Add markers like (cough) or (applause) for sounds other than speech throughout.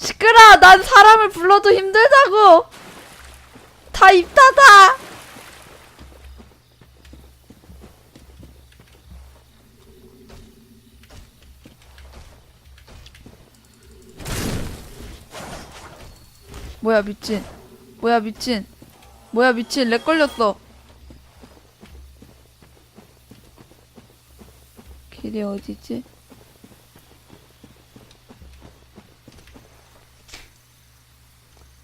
시끄러! 난 사람을 불러도 힘들다고! 다 입 닫아! 뭐야 미친 뭐야 미친 뭐야 미친 렉 걸렸어 길이 어디지?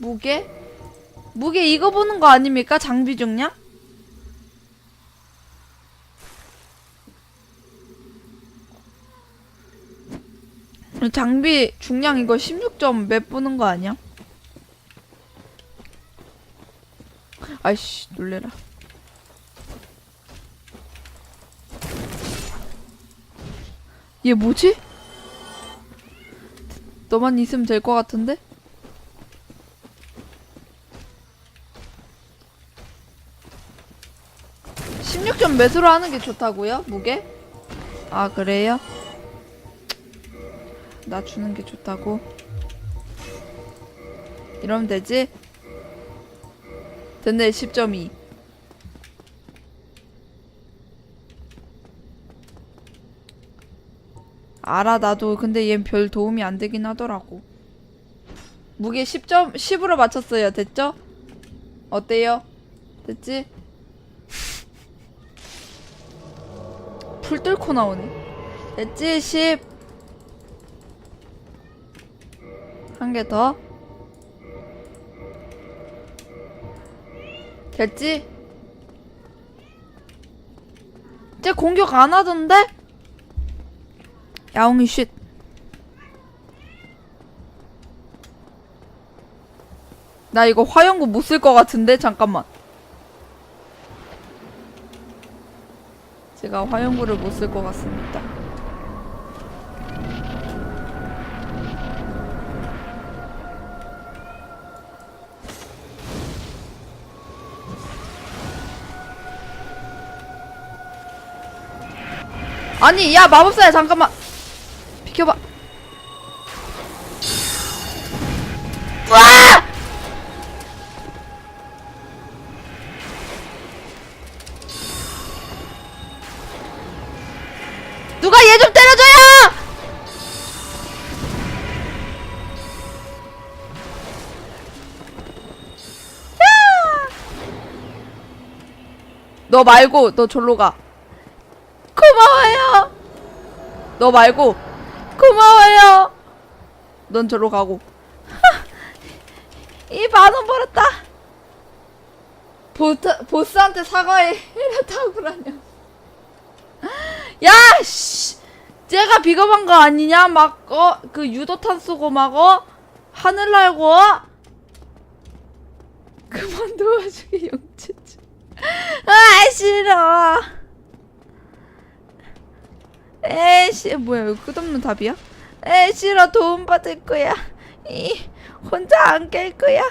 무게? 무게 이거 보는 거 아닙니까? 장비 중량? 장비 중량 이거 16점 몇 보는 거 아니야? 아이씨 놀래라 얘 뭐지? 너만 있으면 될 것 같은데? 점 매수로 하는 게 좋다고요? 무게? 아 그래요? 나 주는 게 좋다고? 이러면 되지? 됐네 10.2 알아 나도 근데 얜 별 도움이 안 되긴 하더라고 무게 10점 10으로 맞췄어요 됐죠? 어때요? 됐지? 풀 뚫고 나오네 됐지 10 한 개 더 됐지? 쟤 공격 안 하던데? 야옹이 쉿. 나 이거 화영구 못 쓸 것 같은데? 잠깐만. 제가 화영구를 못 쓸 것 같습니다. 아니, 야, 마법사야, 잠깐만. 비켜봐. 너 말고 너 절로 가. 고마워요. 너 말고 고마워요. 넌 저로 가고. (laughs) 이 만 원 벌었다. 보트, 보스한테 사과해. 이렇다고 그러냐. 야, 씨. 쟤가 비겁한 거 아니냐? 막, 어, 그 유도탄 쏘고 막, 어? 하늘 날고, 어? 그만 도와주기 용치지. 아, 싫어. 에이씨 뭐야 이거 끝없는 답이야? 에이 싫어. 도움 받을 거야. 이 혼자 안 깰 거야.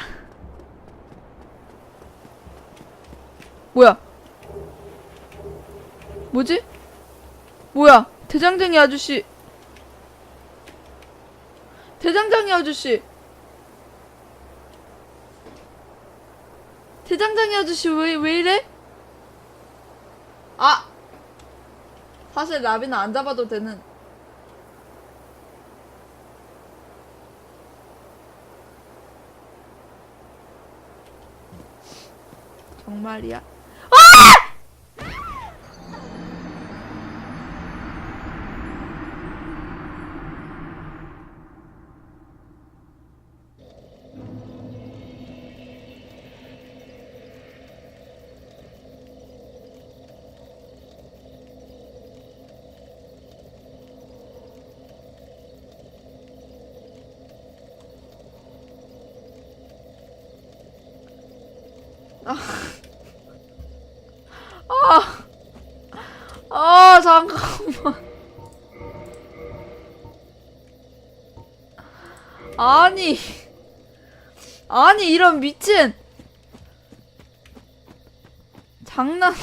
뭐야? 뭐지? 뭐야? 대장장이 아저씨. 대장장이 아저씨 대장장이 아저씨 왜, 왜 이래? 아 사실 라비는 안 잡아도 되는 정말이야? 잠깐만. 아니. 아니, 이런 미친. 장난.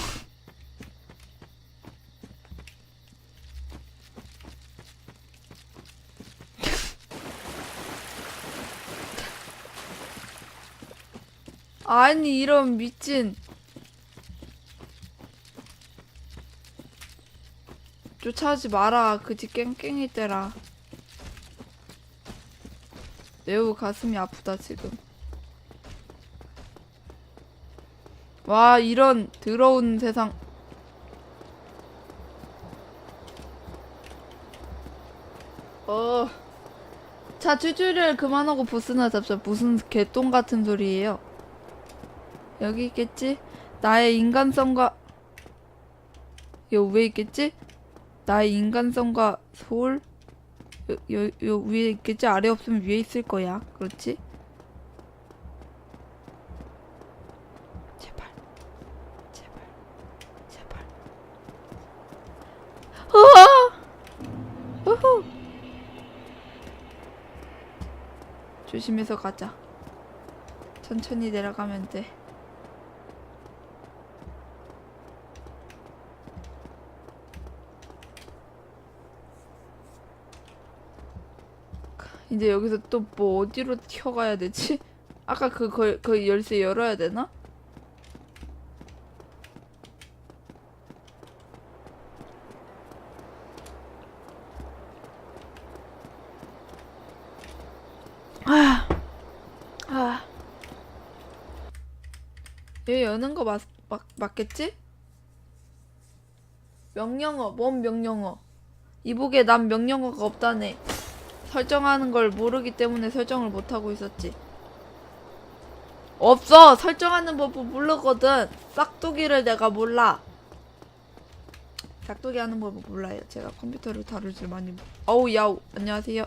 아니, 이런 미친. 쫓아오지 마라 그지 깽깽이 때라 매우 가슴이 아프다 지금 와 이런 더러운 세상 어. 자, 튜토리얼 그만하고 보스나 잡자. 무슨 개똥 같은 소리예요? 여기 있겠지? 나의 인간성과 요 위에 있겠지? 나의 인간성과 소울 요, 요, 요 위에 있겠지? 아래 없으면 위에 있을 거야. 그렇지? 제발. 제발. 제발. 우와! 우후! 조심해서 가자. 천천히 내려가면 돼. 이제 여기서 또 뭐 어디로 튀어가야 되지? 아까 그, 그, 그 열쇠 열어야 되나? 아, 아. 얘 여는 거 맞, 맞, 맞겠지? 명령어, 뭔 명령어? 이북에 난 명령어가 없다네. 설정하는 걸 모르기 때문에 설정을 못하고 있었지. 없어! 설정하는 법을 모르거든. 싹두기를 내가 몰라. 싹두기 하는 법을 몰라요. 제가 컴퓨터를 다룰 줄 많이. 몰- 어우, 야우. 안녕하세요.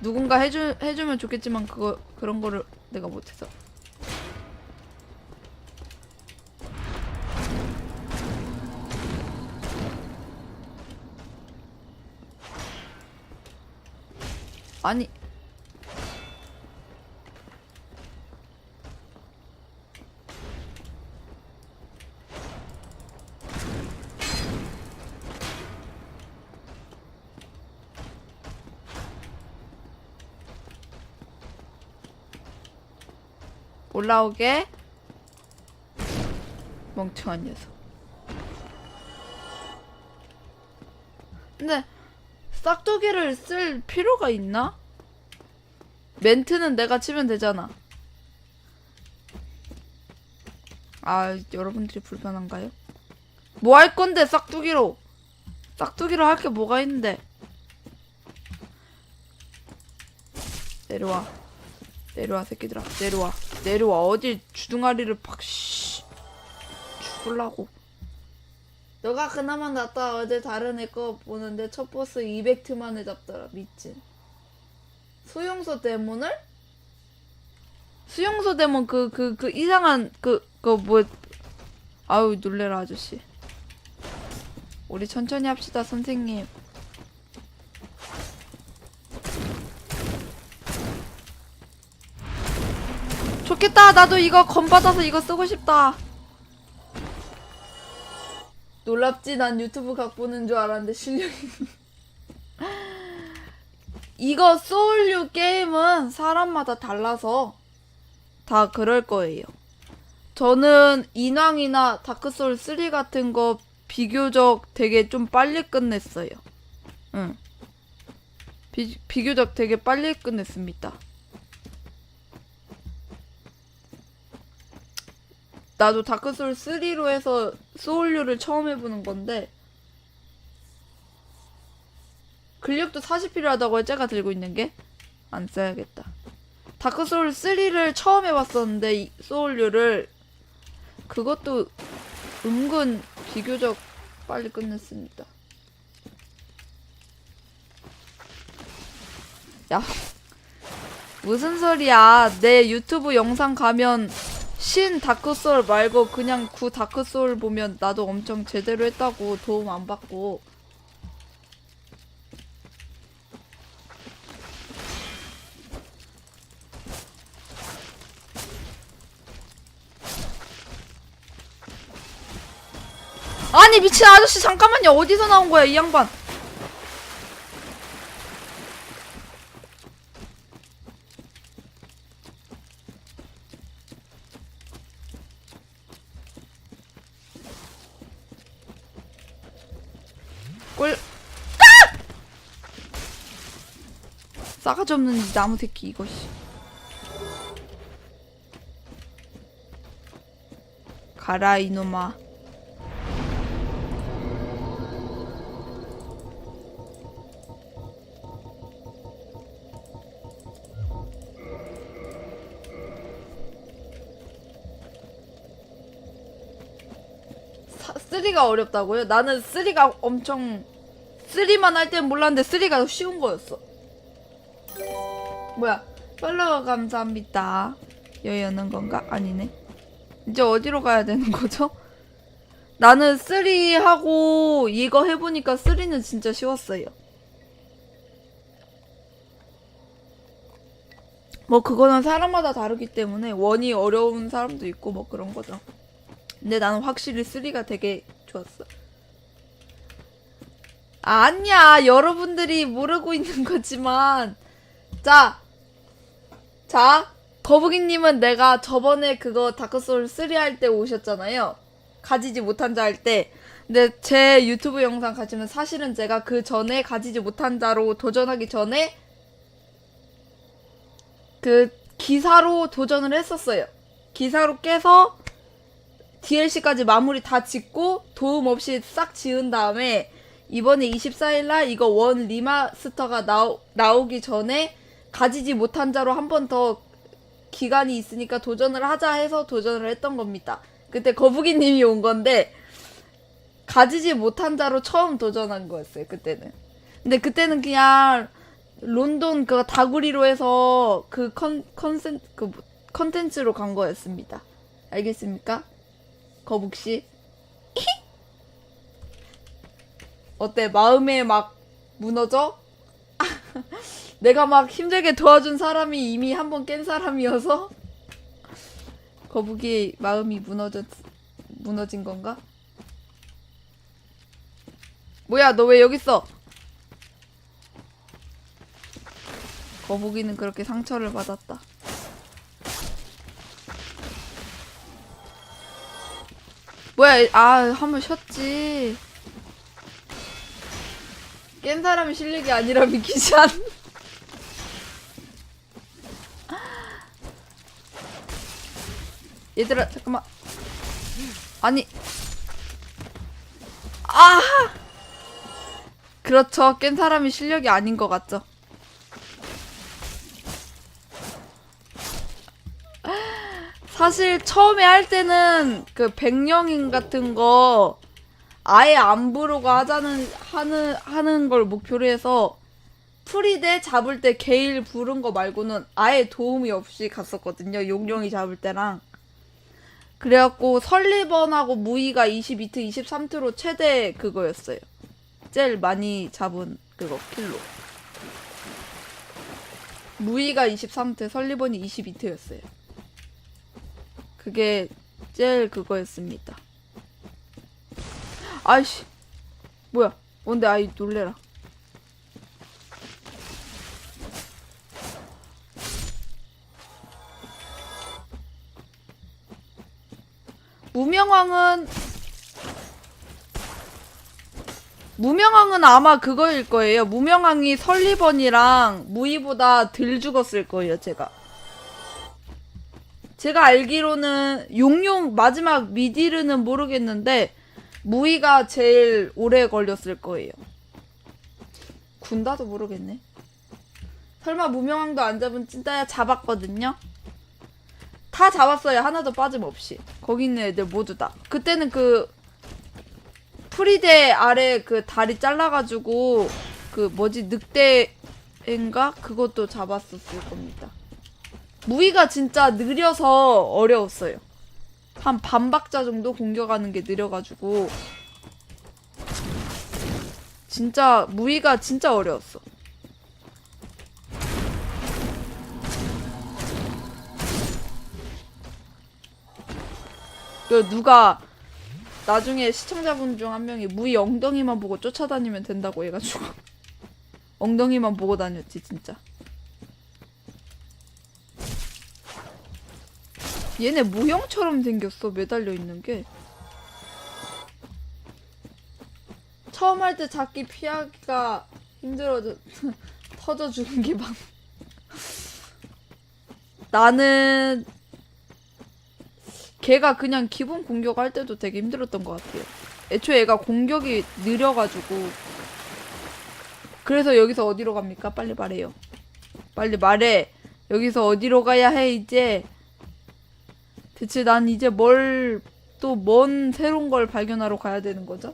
누군가 해주, 해주면 좋겠지만 그거 그런 거를 내가 못해서 아니. 올라오게. 멍청한 녀석 싹두기를 쓸 필요가 있나? 멘트는 내가 치면 되잖아. 아 여러분들이 불편한가요? 뭐 할 건데 싹두기로? 싹두기로 할 게 뭐가 있는데? 내려와. 내려와 새끼들아. 내려와. 내려와. 어딜 주둥아리를 팍 씨. 죽을라고 너가 그나마 낫다 어제 다른 애 거 보는데 첫 보스 200트 만에 잡더라 미친 수용소 데몬을? 수용소 데몬 그그 그 이상한 그 그 뭐 아우 놀래라 아저씨 우리 천천히 합시다 선생님 좋겠다. 나도 이거 건 받아서 이거 쓰고 싶다. 놀랍지? 난 유튜브 각 보는 줄 알았는데 실력이. (laughs) 이거 소울류 게임은 사람마다 달라서 다 그럴 거예요. 저는 인왕이나 다크소울 3 같은 거 비교적 되게 좀 빨리 끝냈어요. 응. 비, 비교적 되게 빨리 끝냈습니다. 나도 다크 소울 3로 해서 소울류를 처음 해보는 건데 근력도 40 필요하다고 해 제가 들고 있는 게 안 써야겠다. 다크 소울 3를 처음 해봤었는데 이 소울류를 그것도 은근 비교적 빨리 끝냈습니다. 야 무슨 소리야? 내 유튜브 영상 가면 신 다크소울 말고 그냥 구 다크소울 보면 나도 엄청 제대로 했다고 도움 안 받고. 아니 미친 아저씨 잠깐만요. 어디서 나온 거야 이 양반 꿀. 아! 싸가지 없는 이 나무 새끼 씨. 가라 이놈아. 사, 3가 어렵다고요? 나는 3가 엄청 3만 할 땐 몰랐는데 3가 쉬운 거였어. 뭐야? 팔로워 감사합니다. 여여는 건가? 아니네. 이제 어디로 가야 되는 거죠? 나는 3 하고 이거 해보니까 3는 진짜 쉬웠어요. 뭐 그거는 사람마다 다르기 때문에 원이 어려운 사람도 있고 뭐 그런 거죠. 근데 나는 확실히 3가 되게 좋았어. 아니야, 여러분들이 모르고 있는 거지만. 자, 자, 거북이님은 내가 저번에 그거 다크소울 3 할 때 오셨잖아요. 가지지 못한 자 할 때. 근데 제 유튜브 영상 가시면 사실은 제가 그 전에 가지지 못한 자로 도전하기 전에 그 기사로 도전을 했었어요. 기사로 깨서 DLC까지 마무리 다 짓고 도움 없이 싹 지은 다음에 이번에 24일날 이거 원 리마스터가 나오, 나오기 전에 가지지 못한 자로 한 번 더 기간이 있으니까 도전을 하자 해서 도전을 했던 겁니다. 그때 거북이님이 온 건데 가지지 못한 자로 처음 도전한 거였어요. 그때는. 근데 그때는 그냥 론돈 그 다구리로 해서 그 컨, 컨센, 그 뭐- 컨텐츠로 간 거였습니다. 알겠습니까? 거북씨. (laughs) 어때? 마음에 막 무너져? 내가 막 힘들게 도와준 사람이 이미 한 번 깬 사람이어서 거북이의 마음이 무너졌, 무너진 건가? 뭐야, 너 왜 여기 있어? 거북이는 그렇게 상처를 받았다. 뭐야, 아, 한 번 쉬었지. 깬 사람이 실력이 아니라 믿기지 않. 얘들아, 잠깐만. 아니. 아! 그렇죠. 깬 사람이 실력이 아닌 것 같죠. 사실 처음에 할 때는 그 백령인 같은 거 아예 안 부르고 하자는 하는 하는 걸 목표로 해서 프리데 잡을 때 게일 부른 거 말고는 아예 도움이 없이 갔었거든요. 용룡이 잡을 때랑. 그래갖고 설리번하고 무이가 22트, 23트로 최대 그거였어요. 제일 많이 잡은 그거 킬로. 무이가 23트, 설리번이 22트였어요. 그게 제일 그거였습니다. 아이씨. 뭐야. 뭔데, 아이, 놀래라. 무명왕은 무명왕은 아마 그거일 거예요. 무명왕이 설리번이랑 무이보다 덜 죽었을 거예요, 제가. 제가 알기로는 용용 마지막 미디르는 모르겠는데 무이가 제일 오래 걸렸을 거예요. 군다도 모르겠네. 설마 무명왕도 안 잡은 찐따야 잡았거든요. 다 잡았어요. 하나도 빠짐없이. 거기 있는 애들 모두 다. 그때는 그 프리데 아래 그 다리 잘라가지고 그 뭐지 늑대인가 그것도 잡았었을 겁니다. 무기가 진짜 느려서 어려웠어요. 한 반박자 정도 공격하는 게 느려가지고 진짜 무기가 진짜 어려웠어. 그 누가 나중에 시청자분 중 한 명이 무이 엉덩이만 보고 쫓아다니면 된다고 해가지고 (laughs) 엉덩이만 보고 다녔지 진짜. 얘네 모형처럼 생겼어 매달려 있는 게. 처음 할 때 잡기 피하기가 힘들어져 (laughs) 터져 주는 게 막. (laughs) 나는 걔가 그냥 기본 공격할 때도 되게 힘들었던 것 같아요. 애초에 얘가 공격이 느려가지고 그래서 여기서 어디로 갑니까? 빨리 말해요. 빨리 말해. 여기서 어디로 가야 해 이제? 대체 난 이제 뭘 또 뭔 새로운 걸 발견하러 가야 되는 거죠?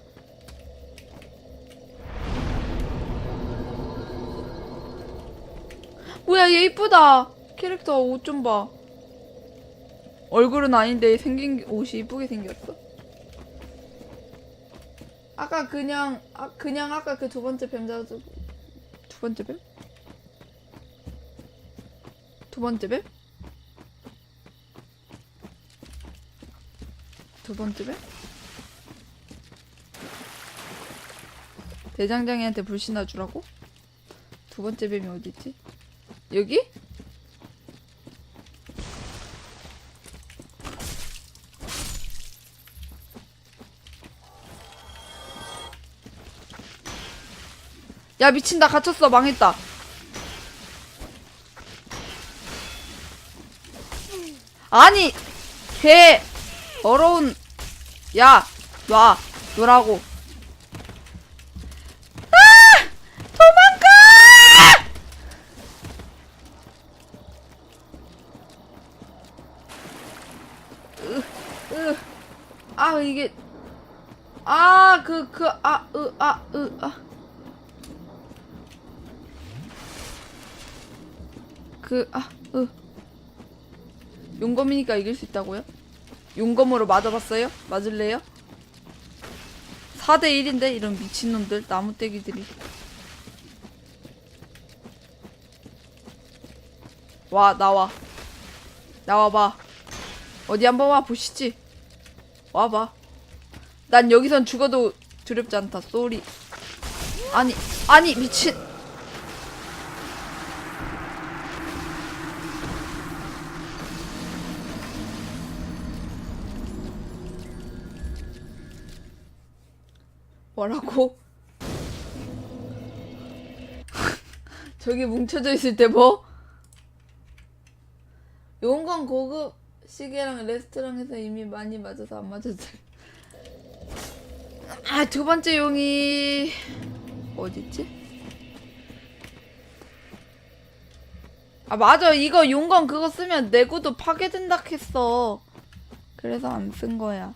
뭐야 얘 이쁘다. 캐릭터 옷 좀 봐. 얼굴은 아닌데 생긴 게- 옷이 이쁘게 생겼어. 아까 그냥 아 그냥 아까 그 두 번째 뱀 잡아서 두 번째 뱀? 두 번째 뱀? 두 번째 뱀? 대장장이한테 불신나 주라고? 두 번째 뱀이 어디 있지? 여기? 야 미친 나 갇혔어. 망했다. 아니 개 더러운 야 놔. 놓라고. 아! 도망가! 으, 아 이게 아 그 그 아 으 아 으아 그 아 으. 용검이니까 이길 수 있다고요? 용검으로 맞아봤어요? 맞을래요? 4대 1인데 이런 미친놈들 나무떼기들이. 와 나와. 나와봐. 어디 한번 와 보시지. 와봐. 난 여기선 죽어도 두렵지 않다. 쏘리. 아니 아니 미친 저기 뭉쳐져 있을 때 뭐? 용건 고급 시계랑 레스토랑에서 이미 많이 맞아서 안 맞았어. 아, 두 번째 용이 어딨지? 아, 맞아. 이거 용건 그거 쓰면 내구도 파괴된다 했어. 그래서 안 쓴 거야.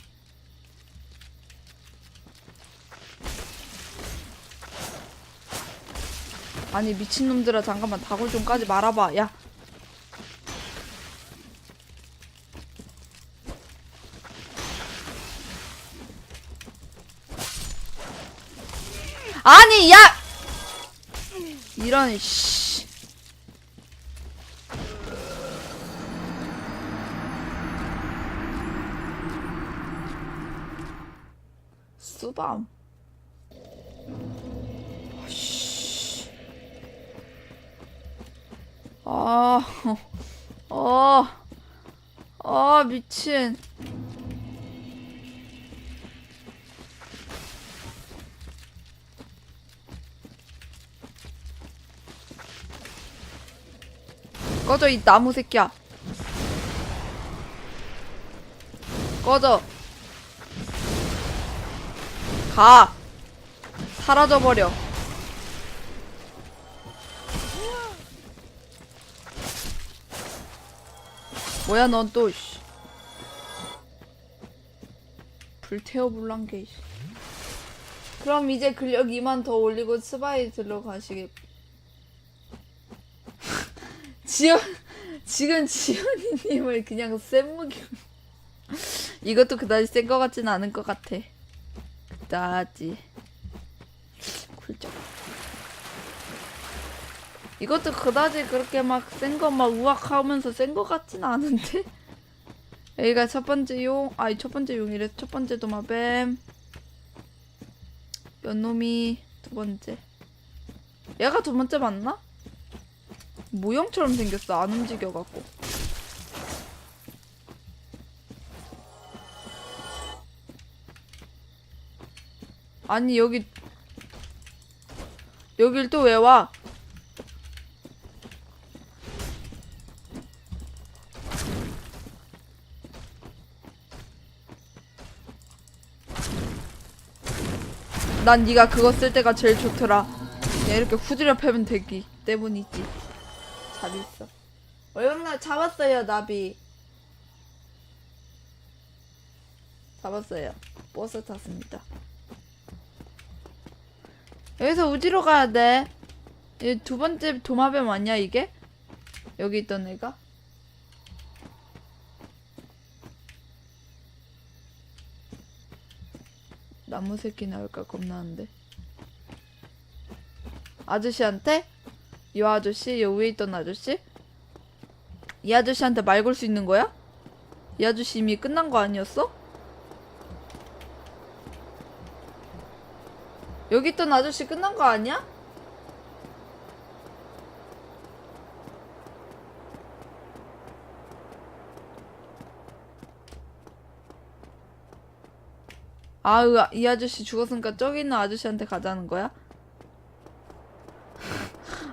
아니 미친놈들아 잠깐만. 다굴 좀 까지 말아봐. 야. 아니 야! 이런 씨. 수밤 아, (laughs) 어, 아, 미친. 꺼져, 이 나무 새끼야. 꺼져. 가. 사라져버려. 뭐야 넌또 씨. 불태워불란 게 씨. 그럼 이제 근력 2만 더 올리고 스바이 들어가시겠. (laughs) 지연 지금 지연이님을 그냥 센 무기. (laughs) 이것도 그다지 센 것 같진 않은 것 같아. 그다지. 굴쩍 이것도 그다지 그렇게 막 센 거 막 우악하면서 센 거 같진 않은데? 여기가 첫 번째 용, 아니 첫 번째 용이래. 첫 번째 도마뱀. 연놈이 두 번째. 얘가 두 번째 맞나? 모형처럼 생겼어. 안 움직여갖고. 아니 여기 여길 또 왜 와? 난 네가 그거 쓸 때가 제일 좋더라. 그냥 이렇게 후드려 패면 되기 때문이지. 잘 있어. 얼마나 잡았어요 나비. 잡았어요. 버스 탔습니다. 여기서 어디로 가야 돼? 이두 번째 도마뱀 아니야 이게? 여기 있던 애가? 나무 새끼 나올까 겁나는데. 아저씨한테? 이 아저씨? 여기 위에 있던 아저씨? 이 아저씨한테 말 걸 수 있는 거야? 이 아저씨 이미 끝난 거 아니었어? 여기 있던 아저씨 끝난 거 아니야? 아으 이 아저씨 죽었으니까 저기 있는 아저씨한테 가자는 거야?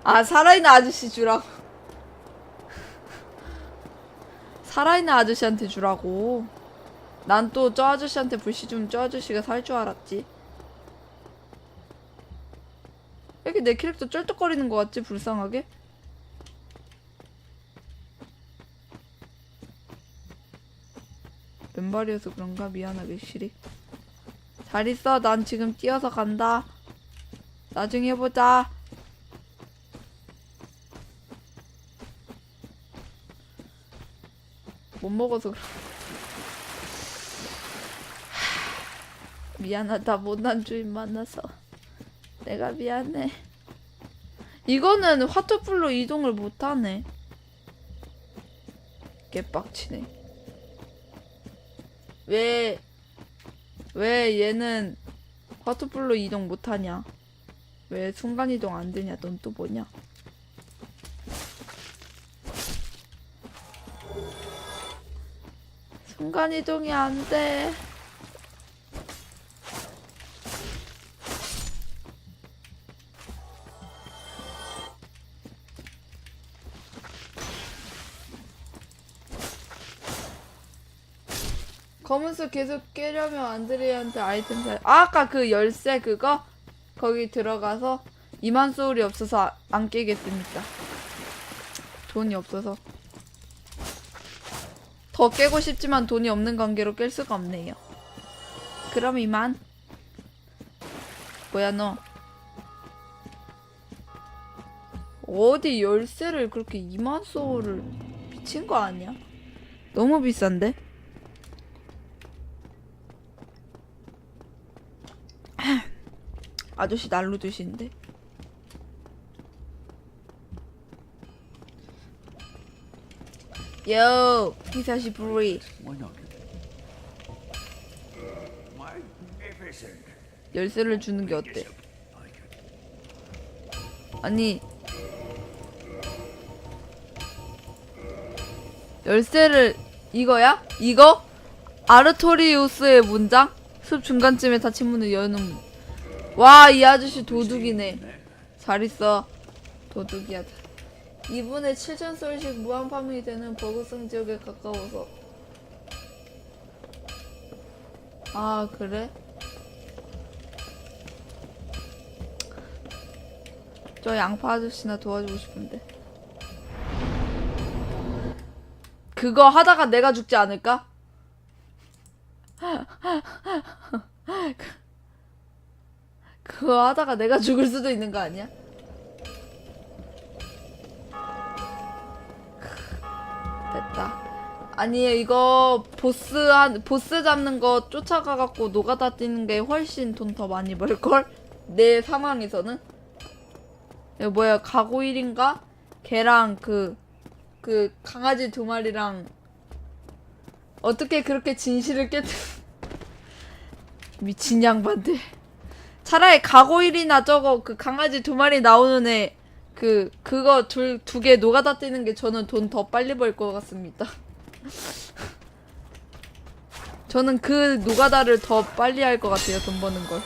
아 살아있는 아저씨 주라고. 살아있는 아저씨한테 주라고. 난 또 저 아저씨한테 불씨 주면 저 아저씨가 살 줄 알았지. 왜 이렇게 내 캐릭터 쩔뚝거리는 것 같지 불쌍하게? 왼발이어서 그런가? 미안하게 시리 잘 있어. 난 지금 뛰어서 간다. 나중에 보자. 못 먹어서 그런 미안하다. 못난 주인 만나서. 내가 미안해. 이거는 화투풀로 이동을 못하네. 개빡치네. 왜 왜 얘는 화투풀로 이동 못하냐? 왜 순간이동 안 되냐? 넌 또 뭐냐? 순간이동이 안 돼 검은색 계속 깨려면 안드레한테 아이템 사. 아, 아까 그 열쇠 그거 거기 들어가서 이만 소울이 없어서 아- 안 깨겠습니다. 돈이 없어서 더 깨고 싶지만 돈이 없는 관계로 깰 수가 없네요. 그럼 이만. 뭐야 너? 어디 열쇠를 그렇게 2만 소울을 미친 거 아니야? 너무 비싼데? 아저씨 날로 드시는데. 요, not? Magnificent. 열쇠를 주는 게 어때? 아니. 열쇠를 이거야? 이거? 아르토리우스의 문장? 숲 중간쯤에 닫힌 문을 여는 문. 와, 이 아저씨 도둑이네. 잘 있어. 도둑이야. 2분의 7천 솔씩 무한 파밍이 되는 버그성 지역에 가까워서. 아, 그래? 저 양파 아저씨나 도와주고 싶은데. 그거 하다가 내가 죽지 않을까? (laughs) 그거 하다가 내가 죽을 수도 있는 거 아니야? 됐다. 아니 이거 보스 한 보스 잡는 거 쫓아가 갖고 노가다 뛰는 게 훨씬 돈 더 많이 벌 걸? 내 상황에서는. 이거 뭐야 가고일인가? 걔랑 그, 그 강아지 두 마리랑 어떻게 그렇게 진실을 깨뜨 (laughs) 미친 양반들 차라리 가고일이나 저거 그 강아지 두 마리 나오는 애 그 그거 둘 두 개 노가다 뛰는 게 저는 돈 더 빨리 벌 것 같습니다 (laughs) 저는 그 노가다를 더 빨리 할 것 같아요 돈 버는 걸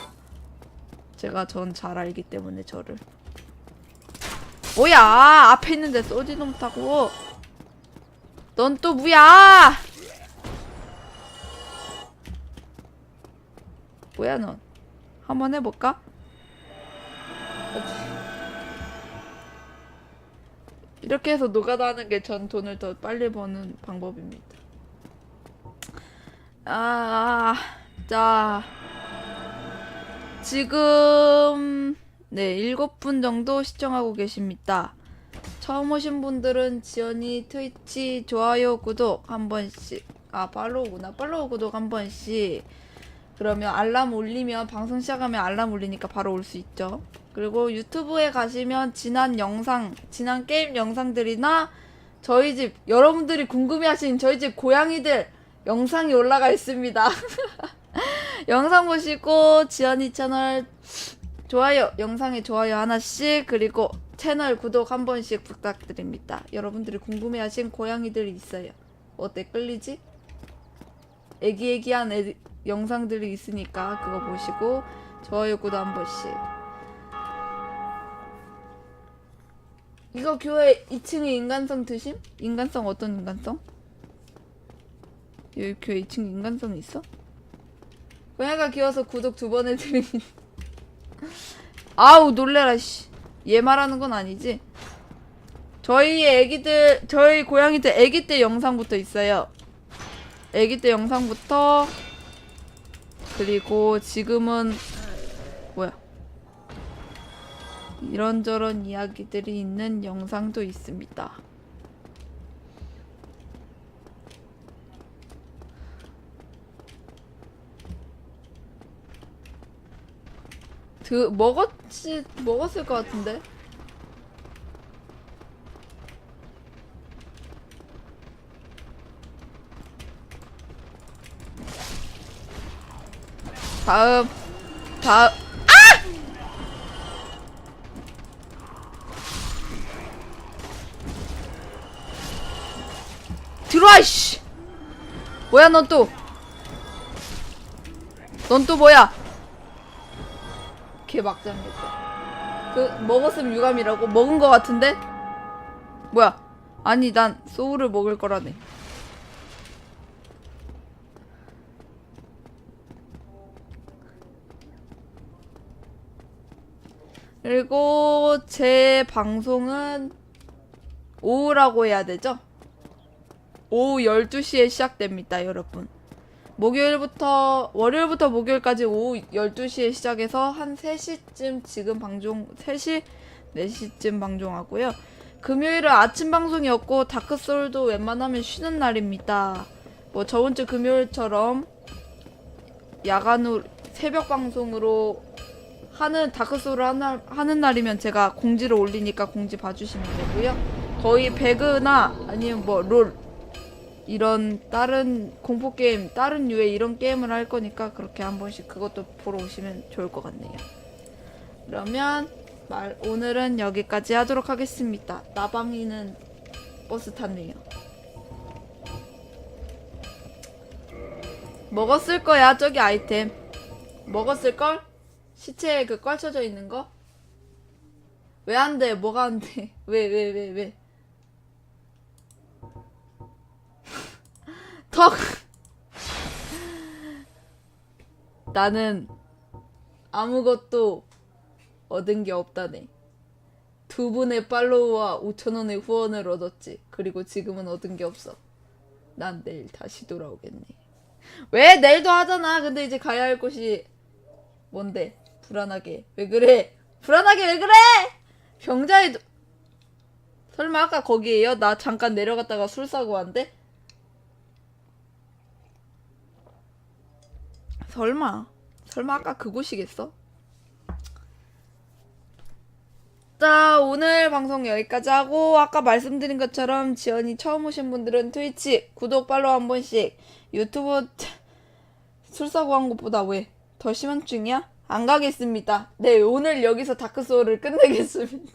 제가 전 잘 알기 때문에 저를. 뭐야 앞에 있는데 쏘지도 못하고. 넌 또 뭐야? 뭐야 넌? 한번 해볼까? 이렇게 해서 노가다 하는 게 전 돈을 더 빨리 버는 방법입니다. 아, 자. 지금, 네, 일곱 분 정도 시청하고 계십니다. 처음 오신 분들은 지연이 트위치 좋아요, 구독 한 번씩. 아, 팔로우구나. 팔로우, 구독 한 번씩. 그러면 알람 울리면, 방송 시작하면 알람 울리니까 바로 올 수 있죠. 그리고 유튜브에 가시면 지난 영상, 지난 게임 영상들이나 저희 집, 여러분들이 궁금해 하신 저희 집 고양이들 영상이 올라가 있습니다. (laughs) 영상 보시고 지연이 채널 좋아요, 영상에 좋아요 하나씩 그리고 채널 구독 한 번씩 부탁드립니다. 여러분들이 궁금해 하신 고양이들이 있어요. 어때 끌리지? 애기애기한 애, 영상들이 있으니까 그거 보시고 좋아요 구독 한 번씩. 이거 교회 2층에 인간성 드심? 인간성 어떤 인간성? 여기 교회 2층 인간성이 있어? 고양이가 귀여워서 구독 두 번 해드립니다. (laughs) 아우 놀래라 씨. 얘 말하는 건 아니지? 저희 애기들 저희 고양이들 애기 때 영상부터 있어요. 애기 때 영상부터 그리고 지금은 뭐야? 이런저런 이야기들이 있는 영상도 있습니다. 드 먹었지 먹었을 것 같은데. 다음 다음 아! 들어와 씨. 뭐야 넌 또? 넌 또 뭐야? 개 막장이었다. 그 먹었으면 유감이라고 먹은 거 같은데? 뭐야? 아니 난 소울을 먹을 거라네. 그리고 제 방송은 오후라고 해야 되죠? 오후 12시에 시작됩니다, 여러분. 목요일부터 월요일부터 목요일까지 오후 12시에 시작해서 한 3시쯤 지금 방송 3시 4시쯤 방송하고요. 금요일은 아침 방송이었고 다크소울도 웬만하면 쉬는 날입니다. 뭐 저번 주 금요일처럼 야간으로 새벽 방송으로 하는 다크소울 하나, 하는 날이면 제가 공지를 올리니까 공지 봐주시면 되고요. 거의 배그나 아니면 뭐 롤 이런 다른 공포 게임, 다른 유의 이런 게임을 할 거니까 그렇게 한 번씩 그것도 보러 오시면 좋을 것 같네요. 그러면 말 오늘은 여기까지 하도록 하겠습니다. 나방이는 버스 탔네요. 먹었을 거야 저기 아이템. 먹었을 걸? 시체에 그 껄쳐져 있는 거? 왜 안 돼? 뭐가 안 돼? (laughs) 왜 왜 왜 왜? (laughs) 턱. (laughs) 나는 아무것도 얻은 게 없다네. 두 분의 팔로우와 5천 원의 후원을 얻었지. 그리고 지금은 얻은 게 없어. 난 내일 다시 돌아오겠네. 왜 내일도 하잖아. 근데 이제 가야 할 곳이 뭔데? 불안하게. 왜 그래? 불안하게 왜 그래? 병자에 도 설마 아까 거기에요? 나 잠깐 내려갔다가 술 사고 왔는데? 설마 설마 아까 그곳이겠어? 자 오늘 방송 여기까지 하고 아까 말씀드린 것처럼 지연이 처음 오신 분들은 트위치 구독 팔로우 한 번씩 유튜브 술 사고 한 것보다 왜 더 심한 중이야? 안 가겠습니다. 네 오늘 여기서 다크소울을 끝내겠습니다.